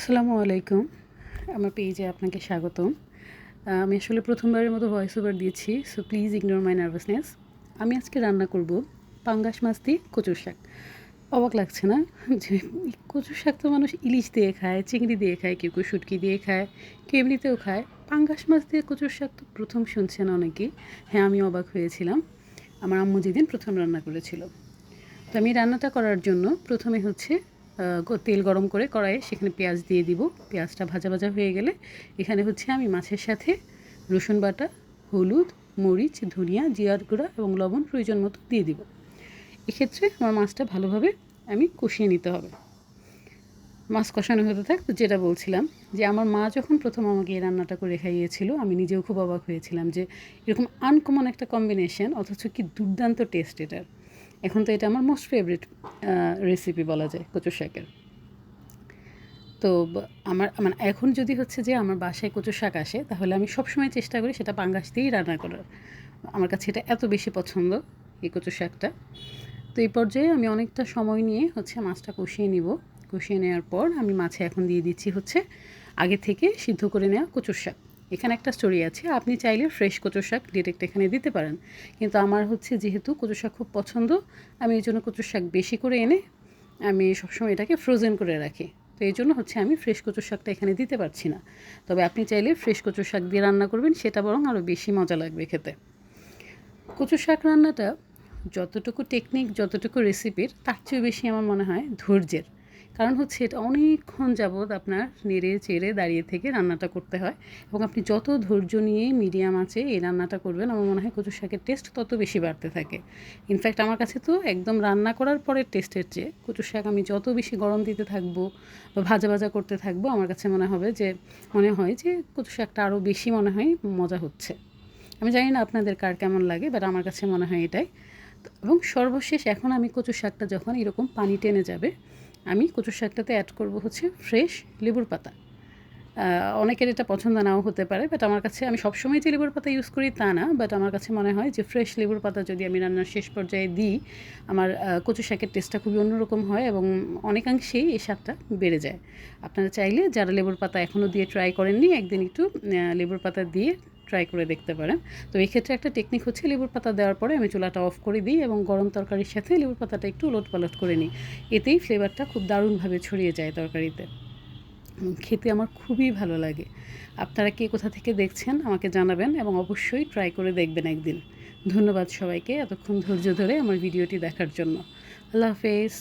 আসসালামু আলাইকুম। আমার পেজে আপনাকে স্বাগতম। আমি আসলে প্রথমবারের মতো ভয়েস ওভার দিয়েছি so please ignore my nervousness আমি আজকে রান্না করব পাঙ্গাস মাছ দিয়ে কচুর শাক। অবাক লাগছে না যে কচুর শাক তো মানুষ ইলিশ দিয়ে খায়, চিংড়ি দিয়ে খায়, কেউ কেউ শুটকি দিয়ে খায়, কেউ এমনিতেও খায়। পাঙ্গাস মাছ দিয়ে কচুর শাক তো প্রথম শুনছেন অনেকেই হ্যাঁ আমি অবাক হয়েছিলাম। আমার আম্মু যেদিন প্রথম রান্না করেছিল। তো আমি রান্নাটা করার জন্য প্রথমে হচ্ছে তেল গরম করে কড়াইয়ে সেখানে পেঁয়াজ দিয়ে দিব। পেঁয়াজটা ভাজা ভাজা হয়ে গেলে এখানে হচ্ছে আমি মাছের সাথে রসুন বাটা, হলুদ, মরিচ, ধনিয়া, জিরার গুঁড়া এবং লবণ প্রয়োজন মতো দিয়ে দিব। এক্ষেত্রে আমার মাছটা ভালোভাবে আমি কষিয়ে নিতে হবে। মাছ কষানো হতে থাক, তো যেটা বলছিলাম যে আমার মা যখন প্রথম আমাকে এই রান্নাটা করে খাইয়েছিল, আমি নিজেও খুব অবাক হয়েছিলাম যে এরকম আনকমন একটা কম্বিনেশন অথচ কি দুর্দান্ত টেস্ট এটার এখন তো এটা আমার মোস্ট ফেভারিট রেসিপি বলা যায় কচু শাকের। তো আমার মানে এখন যদি হচ্ছে যে আমার বাসায় কচু শাক আসে, তাহলে আমি সবসময় চেষ্টা করি সেটা পাঙ্গাস দিয়েই রান্না করার। আমার কাছে এটা এত বেশি পছন্দ, এই কচু শাকটা। তো এই পর্যায়ে আমি অনেকটা সময় নিয়ে হচ্ছে মাছটা কষিয়ে নিব। কষিয়ে নেওয়ার পর আমি মাছে এখন দিয়ে দিচ্ছি হচ্ছে আগে থেকে সিদ্ধ করে নেওয়া কচুর শাক। এখানে একটা স্টোরি আছে। আপনি চাইলে ফ্রেশ কচুর শাক ডিরেক্ট এখানে দিতে পারেন। কিন্তু আমার হচ্ছে যেহেতু কচুর শাক খুব পছন্দ, আমি এই জন্য কচুর শাক বেশি করে এনে আমি সবসময় এটাকে ফ্রোজেন করে রাখি। তো এই জন্য হচ্ছে আমি ফ্রেশ কচুর শাকটা এখানে দিতে পারছি না। তবে আপনি চাইলে ফ্রেশ কচুর শাক দিয়ে রান্না করবেন, সেটা বরং আরও বেশি মজা লাগবে খেতে। কচু শাক রান্নাটা যতটুকু টেকনিক যতটুকু রেসিপির তার চেয়ে বেশি আমার মনে হয় ধৈর্যের। কারণ হচ্ছে এটা অনেকক্ষণ যাবৎ আপনার নেড়ে চেড়ে দাঁড়িয়ে থেকে রান্নাটা করতে হয় এবং আপনি যত ধৈর্য নিয়ে মিডিয়াম আছে এই রান্নাটা করবেন, আমার মনে হয় কচু শাকের টেস্ট তত বেশি বাড়তে থাকে। ইনফ্যাক্ট আমার কাছে তো একদম রান্না করার পরের টেস্টের চেয়ে কচু শাক আমি যত বেশি গরম দিতে থাকব বা ভাজা ভাজা করতে থাকব, আমার কাছে মনে হবে যে, মনে হয় যে কচু শাকটা আরও বেশি মনে হয় মজা হচ্ছে। আমি জানি না আপনাদের কার কেমন লাগে বাট আমার কাছে মনে হয় এটাই। এবং সর্বশেষ এখন আমি কচু শাকটা যখন এরকম পানি টেনে যাবে আমি কচু শাকটাতে অ্যাড করব হচ্ছে ফ্রেশ লেবুর পাতা। অনেকের এটা পছন্দ নাও হতে পারে বাট আমার কাছে আমি সবসময় যে লেবুর পাতা ইউজ করি তা না বাট আমার কাছে মনে হয় যে ফ্রেশ লেবুর পাতা যদি আমি রান্নার শেষ পর্যায়ে দিই, আমার কচু শাকের টেস্টটা খুবই অন্যরকম হয় এবং অনেকাংশেই এই স্বাদটা বেড়ে যায়। আপনারা চাইলে যারা লেবুর পাতা এখনও দিয়ে ট্রাই করেননি, একদিন একটু লেবুর পাতা দিয়ে ট্রাই করে দেখতে পারেন। তো এই ক্ষেত্রে একটা টেকনিক হচ্ছে লেবুর পাতা দেওয়ার পরে আমি চুলাটা অফ করে দিই এবং গরম তরকারির সাথে লেবুর পাতাটা একটু পালট করে নিই। এতেই ফ্লেভারটা খুব দারুণভাবে ছড়িয়ে যায় তরকারিতে। খেতে আমার খুবই ভালো লাগে। আপনারা কে কোথা থেকে দেখছেন আমাকে জানাবেন এবং অবশ্যই ট্রাই করে দেখবেন একদিন। ধন্যবাদ সবাইকে এতক্ষণ ধৈর্য ধরে আমার ভিডিওটি দেখার জন্য। আল্লাহ হাফেজ।